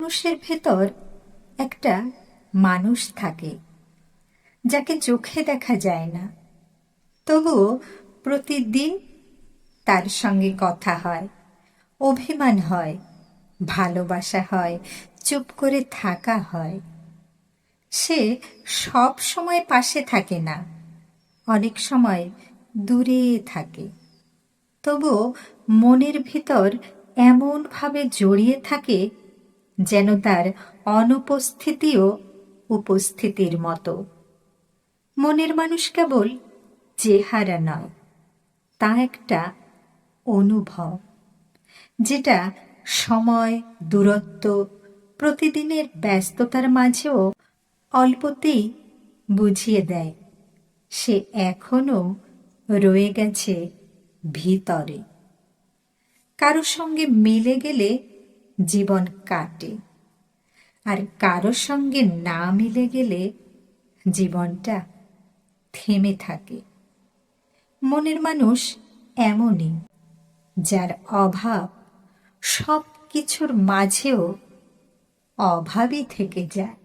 মানুষের ভেতর একটা মানুষ থাকে, যাকে চোখে দেখা যায় না। তবুও প্রতিদিন তার সঙ্গে কথা হয়, অভিমান হয়, ভালোবাসা হয়, চুপ করে থাকা হয়। সে সব সময় পাশে থাকে না, অনেক সময় দূরে থাকে। তবুও মনের ভিতর এমনভাবে জড়িয়ে থাকে যেন তার অনুপস্থিতিও উপস্থিতির মতো। মনের মানুষ কেবল চেহারা নয়, তা একটা অনুভব, যেটা সময়, দূরত্ব, প্রতিদিনের ব্যস্ততার মাঝেও অল্পতেই বুঝিয়ে দেয়। সে এখনও রয়ে গেছে ভিতরে। কারোর সঙ্গে মিলে গেলে জীবন কাটে। আর কারোর সঙ্গে না মিলে গেলে জীবনটা থেমে থাকে। মনের মানুষ এমনই, যার অভাব সব কিছুর মাঝেও অভাবই থেকে যায়।